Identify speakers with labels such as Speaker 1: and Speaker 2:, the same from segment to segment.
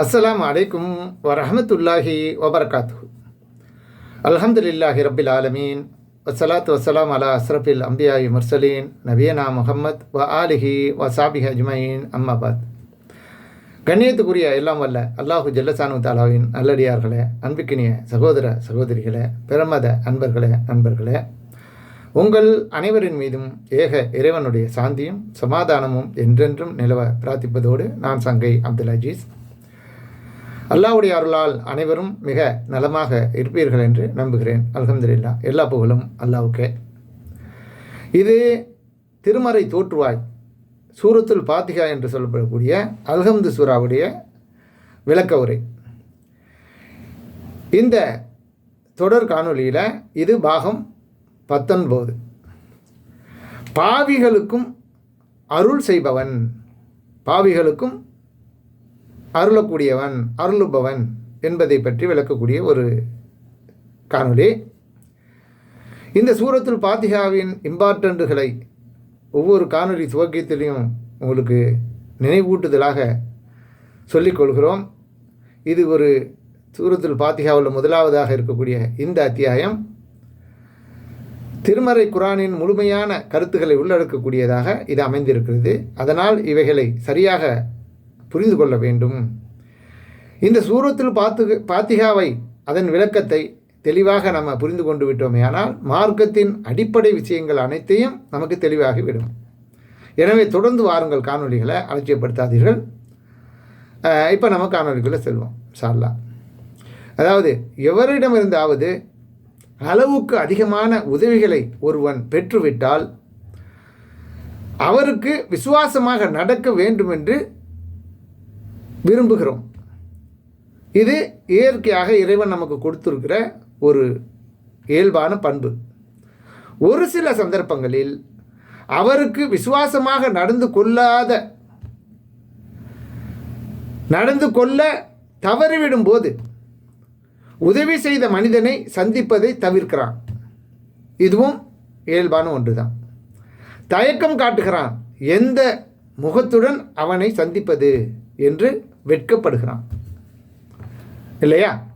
Speaker 1: அஸ்லாம் அலைக்கும் வரஹமத்துல்லாஹி வபர்காத்து அல்ஹம்துலில்லாஹி ரபில் ஆலமீன். வசலாத்து வசலாம் அலா அஸ்ரஃபில் அம்பியாயி முர்சலீன். நபியனா முஹம்மத் வ ஆலிஹி வ சாபிஹ் அஜ்மயின். அம்மாபாத் கண்ணியத்துக்குரிய எல்லாம் வல்ல அல்லாஹு ஜல்லசானு தாலாவின் நல்லடியார்களே அன்புக்கினிய சகோதர சகோதரிகளே பிரமத அன்பர்களே நண்பர்களே. உங்கள் அனைவரின் மீதும் ஏக இறைவனுடைய சாந்தியும் சமாதானமும் என்றென்றும் நிலவ பிரார்த்திப்பதோடு நான் சங்கை அப்துல் அஜீஸ். அல்லாவுடைய அருளால் அனைவரும் மிக நலமாக இருப்பீர்கள் என்று நம்புகிறேன். அல்ஹம்துலில்லா. எல்லா புகழும் அல்லாவுக்கே. இது திருமறை தோற்றுவாய். சூரத்துல் பாத்திகா என்று சொல்லப்படக்கூடிய அல்ஹம்து சூராவுடைய விளக்க உரை. இந்த தொடர் காணொளியில் இது பாகம் பத்தொன்பது. பாவிகளுக்கும் அருள் செய்பவன். பாவிகளுக்கும் அருளக்கூடியவன் அருளுபவன் என்பதை பற்றி விளக்கக்கூடிய ஒரு காணொளி. இந்த சூரத்துல் பாத்திகாவின் இம்பார்ட்டண்ட்டுகளை ஒவ்வொரு காணொளி துவக்கியத்திலையும் உங்களுக்கு நினைவூட்டுதலாக சொல்லிக்கொள்கிறோம் இது ஒரு சூரத்துல் பாத்திகாவில் முதலாவதாக இருக்கக்கூடிய இந்த அத்தியாயம். திருமறை குரானின் முழுமையான கருத்துக்களை உள்ளடக்கக்கூடியதாக இது அமைந்திருக்கிறது. அதனால் இவைகளை சரியாக புரிந்து கொள்ள வேண்டும். இந்த சூரத்தில் பாத்து பாத்திகாவை அதன் விளக்கத்தை தெளிவாக நம்ம புரிந்து கொண்டு விட்டோமே ஆனால் மார்க்கத்தின் அடிப்படை விஷயங்கள் அனைத்தையும் நமக்கு தெளிவாகிவிடும் எனவே தொடர்ந்து வாருங்கள் காணொளிகளை அலட்சியப்படுத்தாதீர்கள். இப்போ நம்ம காணொளிக்குள்ளே செல்வோம் சார்லா அதாவது எவரிடமிருந்தாவது அளவுக்கு அதிகமான உதவிகளை ஒருவன் பெற்றுவிட்டால் அவருக்கு விசுவாசமாக நடக்க வேண்டுமென்று விரும்புகிறோம். இது இயற்கையாக இறைவன் நமக்கு கொடுத்துருக்கிற ஒரு இயல்பான பண்பு. ஒரு சில சந்தர்ப்பங்களில் அவருக்கு விசுவாசமாக நடந்து கொள்ளாத நடந்து கொள்ள தவறிவிடும் போது உதவி செய்த மனிதனை சந்திப்பதை தவிர்க்கிறான். இதுவும் இயல்பான ஒன்று தான் தயக்கம் காட்டுகிறான் எந்த முகத்துடன் அவனை சந்திப்பது? என்று வெட்கப்படுகிறான். இல்லையா?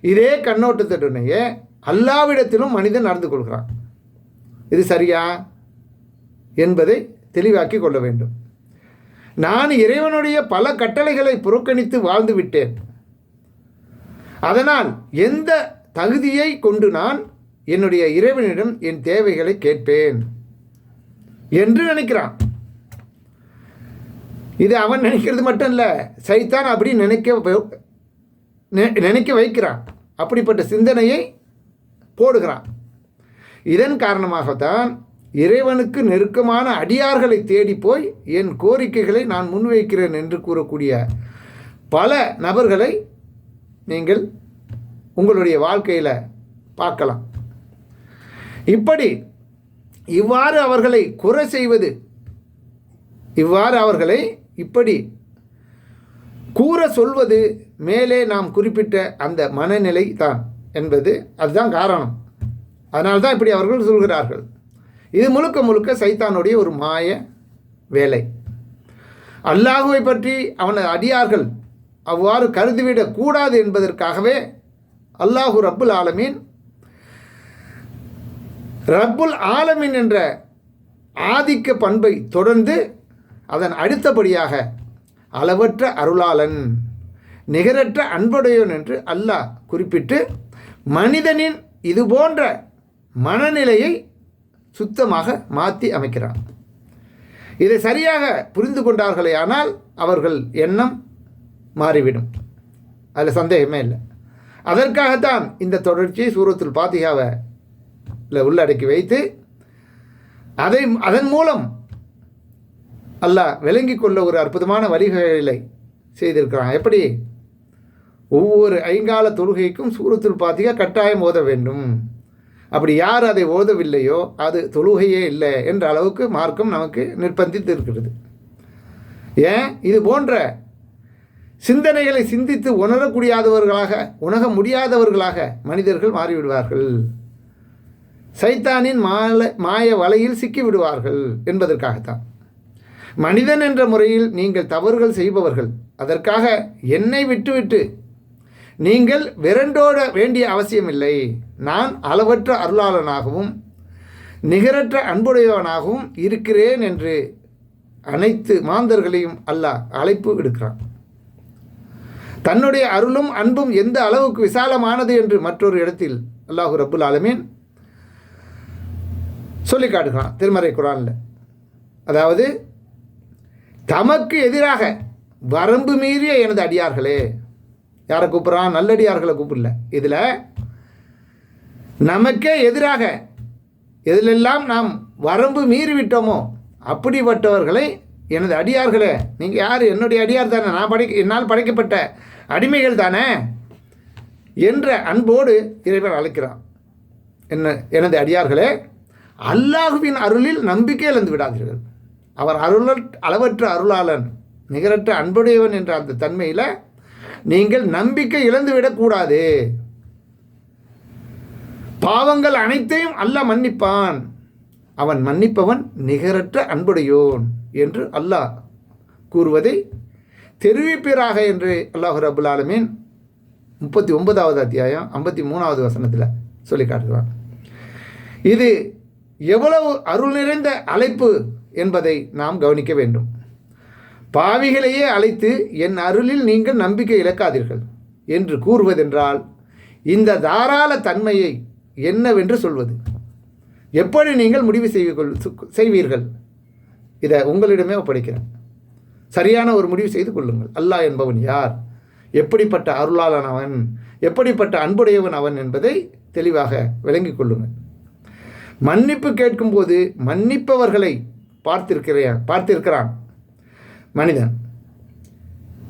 Speaker 1: இதே கண்ணோட்டத்துடனேயே அல்லாவிடத்திலும் மனிதன் நடந்து கொள்கிறான். இது சரியா? என்பதை தெளிவாக்கி கொள்ள வேண்டும். நான் இறைவனுடைய பல கட்டளைகளை புறக்கணித்து வாழ்ந்து விட்டேன். அதனால் எந்த தகுதியை கொண்டு நான் என்னுடைய இறைவனிடம் என் தேவைகளை கேட்பேன்? என்று நினைக்கிறான். இது அவன் நினைக்கிறது மட்டும் இல்லை சைத்தான் அப்படி நினைக்க நினைக்க வைக்கிறான். அப்படிப்பட்ட சிந்தனையை போடுகிறான். இதன் காரணமாகத்தான் இறைவனுக்கு நெருக்கமான அடியார்களை தேடி போய் என் கோரிக்கைகளை நான் முன்வைக்கிறேன் என்று கூறக்கூடிய பல நபர்களை நீங்கள் உங்களுடைய வாழ்க்கையில் பார்க்கலாம். இப்படி இவ்வாறு அவர்களை குறை செய்வது இவ்வாறு அவர்களை இப்படி கூற சொல்வது மேலே நாம் குறிப்பிட்ட அந்த மனநிலை தான் என்பது அதுதான் காரணம். அதனால்தான் தான் இப்படி அவர்கள் சொல்கிறார்கள். இது முழுக்க முழுக்க சைத்தானுடைய ஒரு மாய வேலை. அல்லாஹுவை பற்றி அவனது அடியார்கள் அவ்வாறு கருதிவிடக்கூடாது என்பதற்காகவே அல்லாஹு ரப்புல் ஆலமீன் ரப்புல் ஆலமீன் என்ற ஆதிக்க பண்பை தொடர்ந்து அதன் அடுத்தபடியாக அளவற்ற அருளாளன் நிகரற்ற அன்புடையவன் என்று அல்லாஹ் குறிப்பிட்டு மனிதனின் இது போன்ற மனநிலையை சுத்தமாக மாற்றி அமைக்கிறான். இதை சரியாக புரிந்து கொண்டார்களே ஆனால் அவர்கள் எண்ணம் மாறிவிடும். அதில் சந்தேகமே இல்லை. அதற்காகத்தான் இந்த தொடர்ச்சி சூரத்தில் பாத்திகாவை உள்ளடக்கி வைத்து அதை அதன் மூலம் அல்லாஹ் விளங்கி கொள்ள ஒரு அற்புதமான வழிகளை செய்திருக்கிறான். எப்படி? ஒவ்வொரு ஐங்கால தொழுகைக்கும் சூரத்தில் பாத்திகா கட்டாயம் ஓத வேண்டும். அப்படி யார் அதை ஓதவில்லையோ அது தொழுகையே இல்லை என்ற அளவுக்கு மார்க்கம் நமக்கு நிர்பந்தித்து இருக்கிறது. ஏன்? இது போன்ற சிந்தனைகளை சிந்தித்து உணரக்கூடியாதவர்களாக உணர முடியாதவர்களாக மனிதர்கள் மாறிவிடுவார்கள். சைத்தானின் மால மாய வலையில் சிக்கி விடுவார்கள் என்பதற்காகத்தான். மனிதன் என்ற முறையில் நீங்கள் தவறுகள் செய்பவர்கள். அதற்காக என்னை விட்டுவிட்டு நீங்கள் விரண்டோட வேண்டிய அவசியமில்லை. நான் அளவற்ற அருளாளனாகவும் நிகரற்ற அன்புடையவனாகவும் இருக்கிறேன் என்று அனைத்து மாந்தர்களையும் அல்லாஹ் அழைப்பு விடுக்கிறான். தன்னுடைய அருளும் அன்பும் எந்த அளவுக்கு விசாலமானது என்று மற்றொரு இடத்தில் அல்லாஹு ரபுல் ஆலமீன் சொல்லி காட்டுகிறான். திருமறை குரானில். அதாவது தமக்கு எதிராக வரம்பு மீறிய எனது அடியார்களே. யாரை கூப்பிட்றான்? நல்லடியார்களை கூப்பிடல. இதில் நமக்கே எதிராக எதிலெல்லாம் நாம் வரம்பு மீறிவிட்டோமோ அப்படிப்பட்டவர்களை எனது அடியார்களே நீங்கள் யார்? என்னுடைய அடியார் தானே. நான் படை என்னால் படைக்கப்பட்ட அடிமைகள் தானே? என்ற அன்போடு இறைவன் அழைக்கிறான். என்ன எனது அடியார்களே அல்லாஹுவின் அருளில் நம்பிக்கை இழந்து விடாதீர்கள். அவர் அருள அளவற்ற அருளாளன் நிகரற்ற அன்புடையவன் என்ற அந்த தன்மையில் நீங்கள் நம்பிக்கை இழந்துவிடக்கூடாது பாவங்கள் அனைத்தையும் அல்லாஹ் மன்னிப்பான். அவன் மன்னிப்பவன் நிகரற்ற அன்புடையோன் என்று அல்லாஹ் கூறுவதை தெரிவிப்பீராக என்று அல்லாஹ் ரபுல் ஆலமீன் முப்பத்தி ஒன்பதாவது அத்தியாயம் ஐம்பத்தி மூணாவது வசனத்தில் சொல்லி காட்டுகிறான். இது எவ்வளவு அருள் நிறைந்த அழைப்பு என்பதை நாம் கவனிக்க வேண்டும். பாவிகளையே அழைத்து என் அருளில் நீங்கள் நம்பிக்கை இழக்காதீர்கள் என்று கூறுவதென்றால் இந்த தாராள தன்மையை என்னவென்று சொல்வது? எப்படி நீங்கள் முடிவு செய்வீர்கள் செய்வீர்கள்? இதை உங்களிடமே ஒப்படைக்கிறேன். சரியான ஒரு முடிவு செய்து கொள்ளுங்கள். அல்லாஹ் என்பவன் யார்? எப்படிப்பட்ட அருளாளன் அவன் எப்படிப்பட்ட அன்புடையவன் அவன் என்பதை தெளிவாக விளங்கிக் கொள்ளுங்கள். மன்னிப்பு கேட்கும்போது மன்னிப்பவர்களை பார்த்திருக்கிறேன் பார்த்திருக்கிறான். மனிதன்.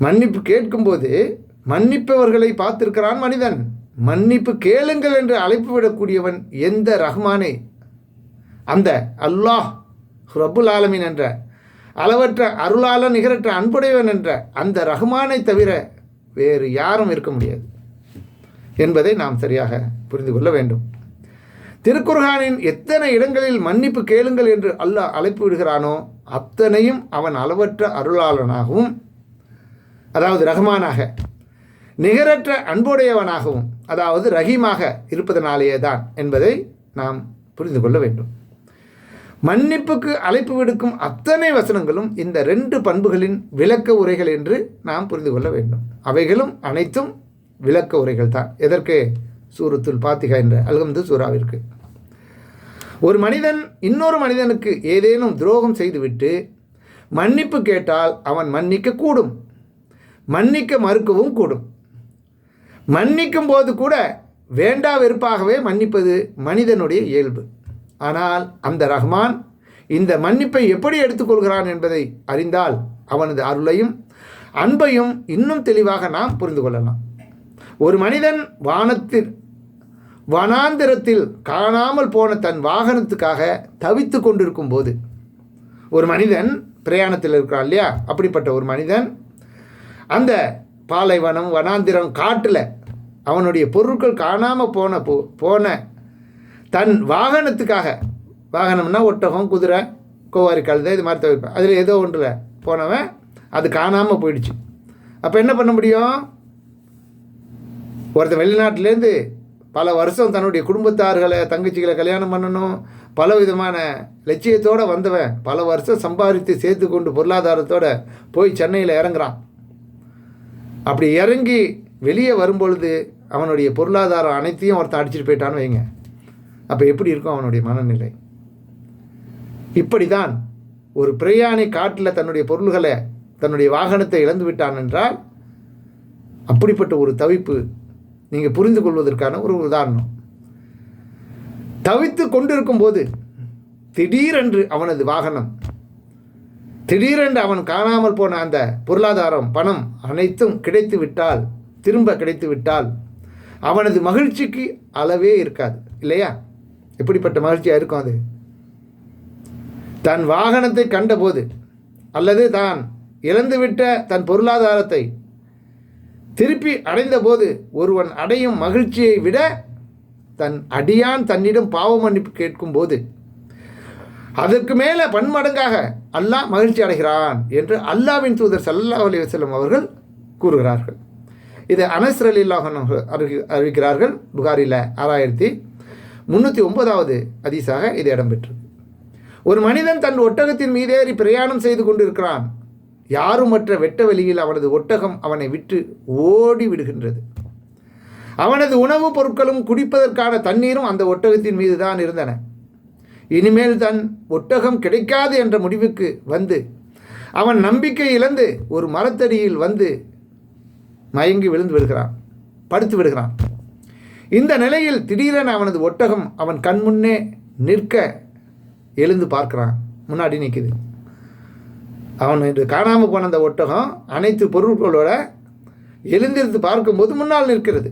Speaker 1: மன்னிப்பு கேட்கும்போது மன்னிப்பவர்களை பார்த்திருக்கிறான் மனிதன். மன்னிப்பு கேளுங்கள் என்று அழைப்பு விடக்கூடியவன் எந்த ரஹ்மானே? அந்த அல்லாஹ் ரபுல் ஆலமின் என்ற அளவற்ற அருளாள நிகரற்ற அன்புடையவன் என்ற அந்த ரஹ்மானை தவிர வேறு யாரும் இருக்க முடியாது என்பதை நாம் சரியாக புரிந்து கொள்ள வேண்டும். திருக்குர்ஹானின் எத்தனை இடங்களில் மன்னிப்பு கேளுங்கள் என்று அல்லாஹ் அழைப்பு விடுகிறானோ அத்தனையும் அவன் அளவற்ற அருளாளனாகவும் அதாவது ரஹ்மானாக நிகரற்ற அன்புடையவனாகவும் அதாவது ரஹீமாக இருப்பதனாலேயே தான் என்பதை நாம் புரிந்து கொள்ள வேண்டும். மன்னிப்புக்கு அழைப்பு விடுக்கும் அத்தனை வசனங்களும் இந்த ரெண்டு பண்புகளின் விளக்க உரைகள் என்று நாம் புரிந்து கொள்ள வேண்டும். அவைகளும் அனைத்தும் விளக்க உரைகள் தான். எதற்கு? சூரத்துல் பாத்திகா என்ற அல்கம்து சூறாவிற்கு. ஒரு மனிதன் இன்னொரு மனிதனுக்கு ஏதேனும் துரோகம் செய்துவிட்டு மன்னிப்பு கேட்டால் அவன் மன்னிக்க கூடும் மன்னிக்க மறுக்கவும் கூடும். மன்னிக்கும் போது கூட வேண்டா வெறுப்பாகவே மன்னிப்பது மனிதனுடைய இயல்பு. ஆனால் அந்த ரஹ்மான் இந்த மன்னிப்பை எப்படி எடுத்துக்கொள்கிறான் என்பதை அறிந்தால் அவனது அருளையும் அன்பையும் இன்னும் தெளிவாக நாம் புரிந்து கொள்ளலாம். ஒரு மனிதன் வானத்தில் வனாந்திரத்தில் காணாமல் போன தன் வாகனத்துக்காக தவித்து கொண்டிருக்கும் போது ஒரு மனிதன் பிரயாணத்தில் இருக்கிறான் இல்லையா? அப்படிப்பட்ட ஒரு மனிதன் அந்த பாலைவனம் வனாந்திரம் காட்டில் அவனுடைய பொருட்கள் காணாமல் போன போ போன தன் வாகனத்துக்காக வாகனம்னா ஒட்டகம் குதிரை கோவாரி கழுதை இது மாதிரி தவிர்ப்பேன் அதில் ஏதோ ஒன்றில் போனவன் அது காணாமல் போயிடுச்சு. அப்போ என்ன பண்ண முடியும்? ஒருத்தன் வெளிநாட்டிலேருந்து பல வருஷம் தன்னுடைய குடும்பத்தார்களை தங்கச்சிகளை கல்யாணம் பண்ணணும். பல விதமான லட்சியத்தோடு வந்தவன். பல வருஷம் சம்பாதித்து சேர்த்து கொண்டு பொருளாதாரத்தோடு போய் சென்னையில் இறங்குறான். அப்படி இறங்கி வெளியே வரும்பொழுது அவனுடைய பொருளாதாரம் அனைத்தையும் ஒருத்தன் அடிச்சுட்டு போயிட்டான்னு வைங்க. அப்போ எப்படி இருக்கும் அவனுடைய மனநிலை? இப்படி தான் ஒரு பிரயாணி காட்டில் தன்னுடைய பொருள்களை தன்னுடைய வாகனத்தை இழந்து விட்டான் என்றால் அப்படிப்பட்ட ஒரு தவிப்பு நீங்கள் புரிந்து கொள்வதற்கான ஒரு உதாரணம். தவித்து கொண்டிருக்கும் போது திடீரென்று அவனது வாகனம் திடீரென்று அவன் காணாமல் போன அந்த பொருளாதாரம் பணம் அனைத்தும் கிடைத்து விட்டால் திரும்ப கிடைத்து விட்டால் அவனது மகிழ்ச்சிக்கு அளவே இருக்காது இல்லையா? எப்படிப்பட்ட மகிழ்ச்சியாக இருக்கும் அது? தன் வாகனத்தை கண்டபோது அல்லது தான் இழந்துவிட்ட தன் பொருளாதாரத்தை திருப்பி அடைந்தபோது ஒருவன் அடையும் மகிழ்ச்சியை விட தன் அடியான் தன்னிடம் பாவ மன்னிப்பு கேட்கும்போது அதற்கு மேலே பன்மடங்காக அல்லாஹ் மகிழ்ச்சி அடைகிறான் என்று அல்லாவின் தூதர் சல்லல்லாஹு அலி வசலம் அவர்கள் கூறுகிறார்கள். இது அனஸ் அறிவி அறிவிக்கிறார்கள் புகாரில் ஆறாயிரத்தி முந்நூற்றி ஒன்பதாவது அதிசாக இது இடம்பெற்றது. ஒரு மனிதன் தன் ஒட்டகத்தின் மீதேறி பிரயாணம் செய்து கொண்டிருக்கிறான். யாருமற்ற வெட்ட வெளியில் அவனது ஒட்டகம் அவனை விட்டு ஓடி விடுகின்றது. அவனது உணவுப் பொருட்களும் குடிப்பதற்கான தண்ணீரும் அந்த ஒட்டகத்தின் மீது தான் இருந்தன. இனிமேல் தன் ஒட்டகம் கிடைக்காது என்ற முடிவுக்கு வந்து அவன் நம்பிக்கை இழந்து ஒரு மரத்தடியில் வந்து மயங்கி விழுந்து விடுகிறான் படுத்து விடுகிறான். இந்த நிலையில் திடீரென அவனது ஒட்டகம் அவன் கண் முன்னே நிற்க எழுந்து பார்க்கிறான். முன்னாடி நிற்குது. அவன் இன்று காணாமல் போன அந்த ஒட்டகம் அனைத்து பொருட்களோட எழுந்திருந்து பார்க்கும்போது முன்னால் நிற்கிறது.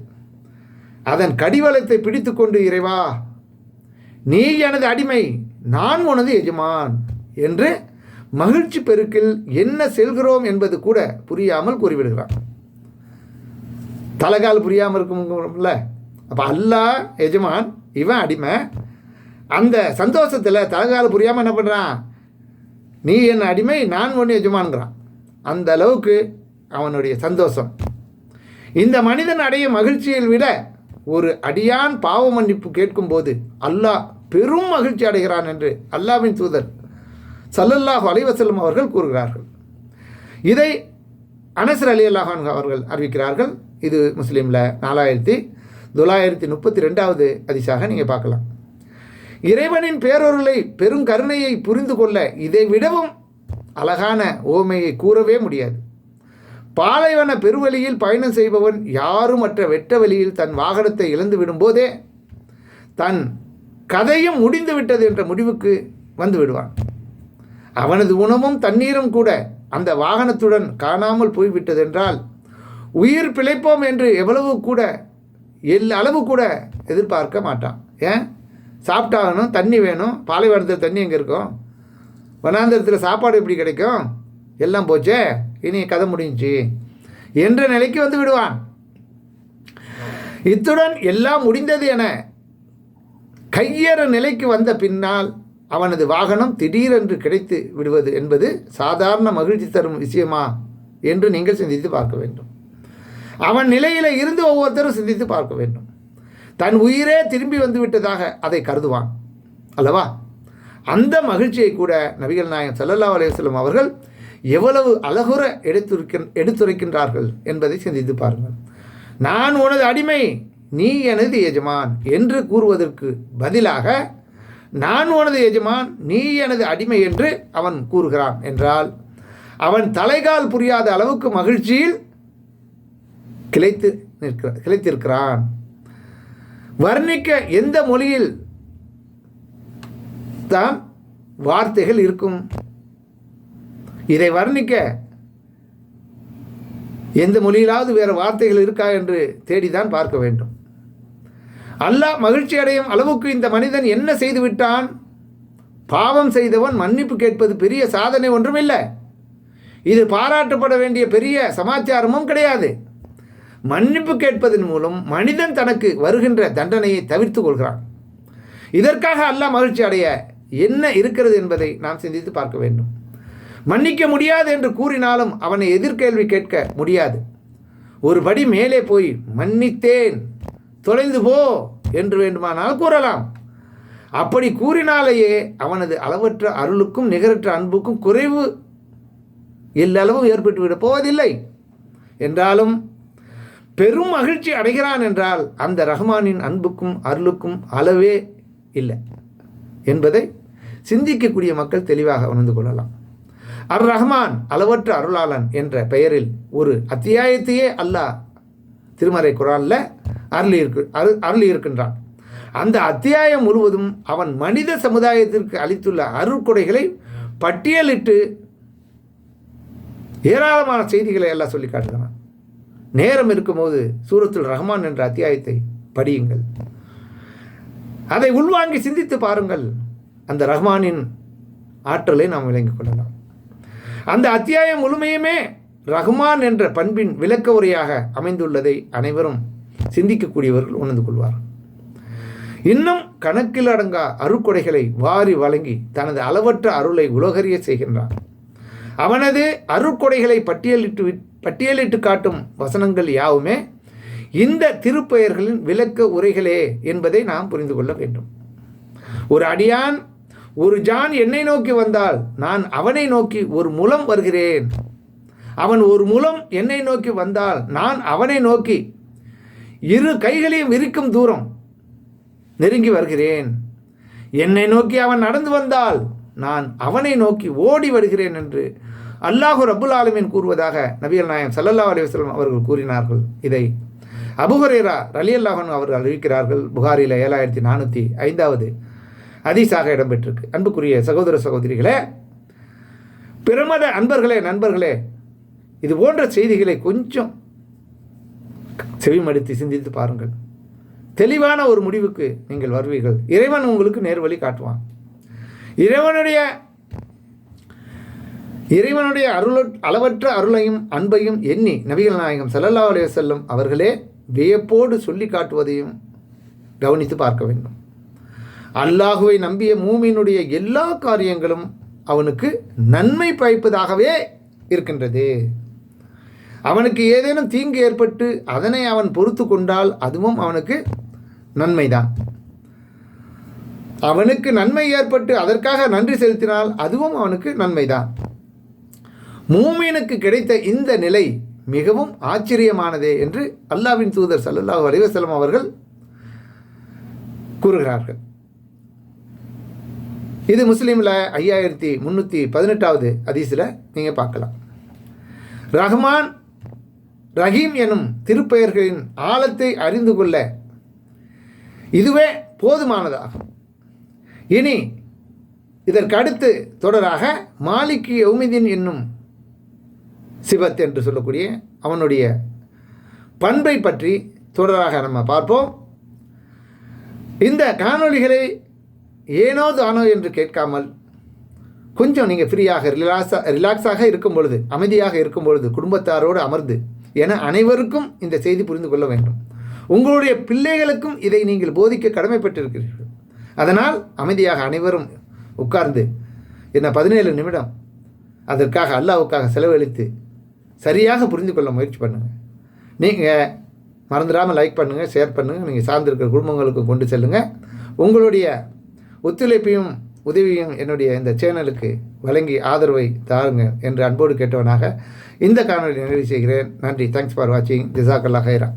Speaker 1: அதன் கடிவளத்தை பிடித்து கொண்டு இறைவா நீ எனது அடிமை நான் உனது எஜமான் என்று மகிழ்ச்சி பெருக்கில் என்ன செல்கிறோம் என்பது கூட புரியாமல் கூறிவிடுகிறான். தலைகால் புரியாமல் இருக்கும்ல. அப்போ அல்லாஹ் எஜமான் இவன் அடிமை. அந்த சந்தோஷத்தில் தலைகால் புரியாமல் என்ன பண்ணுறான் நீ என் அடிமை நான் ஒன்று எஜமான்கிறான். அந்த அளவுக்கு அவனுடைய சந்தோஷம். இந்த மனிதன் அடைய மகிழ்ச்சியில் விட ஒரு அடியான் பாவ மன்னிப்பு கேட்கும்போது அல்லாஹ் பெரும் மகிழ்ச்சி அடைகிறான் என்று அல்லாவின் தூதர் சல்லல்லாஹ் அலைவசல்லம் அவர்கள் கூறுகிறார்கள். இதை அனசர் அலி அல்லாஹான் அவர்கள் அறிவிக்கிறார்கள். இது முஸ்லீமில் நாலாயிரத்தி தொள்ளாயிரத்தி முப்பத்தி ரெண்டாவது அதிசாக நீங்கள் பார்க்கலாம். இறைவனின் பேரொருளை பெருங்கருணையை புரிந்து கொள்ள இதை விடவும் அழகான ஓமையை கூறவே முடியாது. பாலைவன பெருவழியில் பயணம் செய்பவன் யாருமற்ற வெட்ட வழியில் தன் வாகனத்தை இழந்து விடும்போதே தன் கதையும் முடிந்து விட்டது என்ற முடிவுக்கு வந்து விடுவான். அவனது உணவும் தண்ணீரும் கூட அந்த வாகனத்துடன் காணாமல் போய்விட்டதென்றால் உயிர் பிழைப்போம் என்று எவ்வளவு கூட எல் அளவு கூட எதிர்பார்க்க மாட்டான். ஏன்? சாப்பிட்டாகணும் தண்ணி வேணும். பாலைவனத்தில் தண்ணி எங்கே இருக்கும்? வனாந்திரத்தில் சாப்பாடு எப்படி கிடைக்கும்? எல்லாம் போச்சே? இனி கதை முடிஞ்சு என்ற நிலைக்கு வந்து விடுவான். இத்துடன் எல்லாம் முடிந்தது என கையேற நிலைக்கு வந்த பின்னால் அவனது வாகனம் திடீரென்று கிடைத்து விடுவது என்பது சாதாரண மகிழ்ச்சி தரும் விஷயமா என்று நீங்கள் சிந்தித்து பார்க்க வேண்டும். அவன் நிலையில் இருந்து ஒவ்வொருத்தரும் சிந்தித்து பார்க்க வேண்டும். தன் உயிரே திரும்பி வந்து விட்டதாக அதை கருதுவான். அல்லவா? அந்த மகிழ்ச்சியை கூட நபிகள் நாயகம் சல்லல்லா அலையம் அவர்கள் எவ்வளவு அழகுற எடுத்துரைக்க எடுத்துரைக்கின்றார்கள் என்பதை சிந்தித்து பாருங்கள். நான் உனது அடிமை நீ எனது எஜமான் என்று கூறுவதற்கு பதிலாக நான் உனது எஜமான் நீ எனது அடிமை என்று அவன் கூறுகிறான் என்றால் அவன் தலைகால் புரியாத அளவுக்கு மகிழ்ச்சியில் கிளைத்து நிற்கிற கிளைத்திருக்கிறான். வர்ணிக்க எந்த மொழியில் தான் வார்த்தைகள் இருக்கும்? இதை வர்ணிக்க எந்த மொழியிலாவது வேறு வார்த்தைகள் இருக்கா என்று தேடிதான் பார்க்க வேண்டும். அல்லாஹ் மகிழ்ச்சி அடையும் அளவுக்கு இந்த மனிதன் என்ன செய்து விட்டான்? பாவம் செய்தவன் மன்னிப்பு கேட்பது பெரிய சாதனை ஒன்றுமில்லை. இது பாராட்டப்பட வேண்டிய பெரிய சமாச்சாரமும் கிடையாது. மன்னிப்பு கேட்பதன் மூலம் மனிதன் தனக்கு வருகின்ற தண்டனையை தவிர்த்து கொள்கிறான். இதற்காக அல்லாஹ் மகிழ்ச்சி அடைய என்ன இருக்கிறது என்பதை நாம் சிந்தித்து பார்க்க வேண்டும். மன்னிக்க முடியாது என்று கூறினாலும் அவனை எதிர்கேள்வி கேட்க முடியாது. ஒரு படி மேலே போய் மன்னித்தேன் தொலைந்து போ என்று வேண்டுமானால் கூறலாம். அப்படி கூறினாலேயே அவனது அளவற்ற அருளுக்கும் நிகரற்ற அன்புக்கும் குறைவு எல்லளவும் ஏற்பட்டுவிடப் போவதில்லை. என்றாலும் பெரும் மகிழ்ச்சி அடைகிறான் என்றால் அந்த ரஹ்மானின் அன்புக்கும் அருளுக்கும் அளவே இல்லை என்பதை சிந்திக்கக்கூடிய மக்கள் தெளிவாக உணர்ந்து கொள்ளலாம். அர் ரஹ்மான் அளவற்ற அருளாளன் என்ற பெயரில் ஒரு அத்தியாயத்தையே அல்லாஹ் திருமறை குரானில் அருளி இருக்கு அரு அருளி இருக்கின்றான் அந்த அத்தியாயம் முழுவதும் அவன் மனித சமுதாயத்திற்கு அளித்துள்ள அருட்கொடைகளை பட்டியலிட்டு ஏராளமான செய்திகளை எல்லாம் சொல்லி காட்டுகிறான். நேரம் இருக்கும்போது சூரத்துல் ரஹ்மான் என்ற அத்தியாயத்தை படியுங்கள். அதை உள்வாங்கி சிந்தித்து பாருங்கள். அந்த ரஹ்மானின் ஆற்றலை நாம் விளங்கிக் கொள்ளலாம். அந்த அத்தியாயம் முழுமையுமே ரஹ்மான் என்ற பண்பின் விளக்க உரையாக அமைந்துள்ளதை அனைவரும் சிந்திக்கக்கூடியவர்கள் உணர்ந்து கொள்வார். இன்னும் கணக்கில் அடங்கா அருக்கொடைகளை வாரி வழங்கி தனது அளவற்ற அருளை உலகறிய செய்கின்றான். அவனது அருட்கொடைகளை பட்டியலிட்டு விட்- பட்டியலிட்டு காட்டும் வசனங்கள் யாவுமே இந்த திருப்பெயர்களின் விளக்க உரைகளே என்பதை நாம் புரிந்து கொள்ள வேண்டும். ஒரு அடியான் ஒரு ஜான் என்னை நோக்கி வந்தால் நான் அவனை நோக்கி ஒரு முலம் வருகிறேன். அவன் ஒரு முலம் என்னை நோக்கி வந்தால் நான் அவனை நோக்கி இரு கைகளையும் விரிக்கும் தூரம் நெருங்கி வருகிறேன். என்னை நோக்கி அவன் நடந்து வந்தால் நான் அவனை நோக்கி ஓடி வருகிறேன் என்று அல்லாஹு ரபுல் ஆலமீன் கூறுவதாக நபிகள் நாயம் சல்லல்லா அலைஹி அவர்கள் கூறினார்கள். இதை அபுஹரேரா ரலி அல்லாஹன் அவர்கள் அறிவிக்கிறார்கள். புகாரில் ஏழாயிரத்தி நானூற்றி ஐந்தாவது அதிசாக இடம்பெற்றிருக்கு. அன்புக்குரிய சகோதர சகோதரிகளே பிரமத அன்பர்களே நண்பர்களே இது போன்ற செய்திகளை கொஞ்சம் செவிமடுத்து சிந்தித்து பாருங்கள். தெளிவான ஒரு முடிவுக்கு நீங்கள் வருவீர்கள். இறைவன் உங்களுக்கு நேர்வழி காட்டுவான். இறைவனுடைய இறைவனுடைய அருள அளவற்ற அருளையும் அன்பையும் எண்ணி நபிகள் நாயகம் சல்லல்லா அலைய செல்லும் அவர்களே வியப்போடு சொல்லி காட்டுவதையும் கவனித்து பார்க்க வேண்டும். அல்லாஹுவை நம்பிய மூமியினுடைய எல்லா காரியங்களும் அவனுக்கு நன்மை பயப்பதாகவே இருக்கின்றது. அவனுக்கு ஏதேனும் தீங்கு ஏற்பட்டு அதனை அவன் பொறுத்து கொண்டால் அதுவும் அவனுக்கு நன்மைதான். அவனுக்கு நன்மை ஏற்பட்டு அதற்காக நன்றி செலுத்தினால் அதுவும் அவனுக்கு நன்மைதான். மூமீனுக்கு கிடைத்த இந்த நிலை மிகவும் ஆச்சரியமானதே என்று அல்லாவின் தூதர் ஸல்லல்லாஹு அலிவசலம் அவர்கள் கூறுகிறார்கள். இது முஸ்லீமில் ஐயாயிரத்தி முந்நூற்றி பதினெட்டாவது ஹதீஸில் நீங்கள் பார்க்கலாம். ரஹ்மான் ரஹீம் எனும் திருப்பெயர்களின் ஆழத்தை அறிந்து கொள்ள இதுவே போதுமானதாகும். இனி இதற்கு அடுத்து தொடராக மாலிக் யௌமிதீன் என்னும் சிவத் என்று சொல்லக்கூடிய அவனுடைய பண்பை பற்றி தொடராக நம்ம பார்ப்போம். இந்த காணொளிகளை ஏனோ தானோ என்று கேட்காமல் கொஞ்சம் நீங்கள் ஃப்ரீயாக ரிலாக்ஸாக ரிலாக்ஸாக இருக்கும் பொழுது அமைதியாக இருக்கும் பொழுது குடும்பத்தாரோடு அமர்ந்து என அனைவருக்கும் இந்த செய்தி புரிந்து கொள்ள வேண்டும். உங்களுடைய பிள்ளைகளுக்கும் இதை நீங்கள் போதிக்க கடமைப்பட்டிருக்கிறீர்கள். அதனால் அமைதியாக அனைவரும் உட்கார்ந்து என்ன பதினேழு நிமிடம் அதற்காக அல்லாவுக்காக செலவழித்து சரியாக புரிந்து கொள்ள முயற்சி பண்ணுங்கள் நீங்கள் மறந்துடாமல் லைக் பண்ணுங்கள் ஷேர் பண்ணுங்கள் நீங்கள் சார்ந்திருக்கிற குடும்பங்களுக்கு கொண்டு செல்லுங்கள் உங்களுடைய ஒத்துழைப்பையும் உதவியும் என்னுடைய இந்த சேனலுக்கு வழங்கி ஆதரவை தாருங்கள் என்று அன்போடு கேட்டவனாக இந்த காணொலி நிறைவு செய்கிறேன். நன்றி. தேங்க்ஸ் ஃபார் வாட்சிங் ஜிசாக்கல்லா ஹைரா.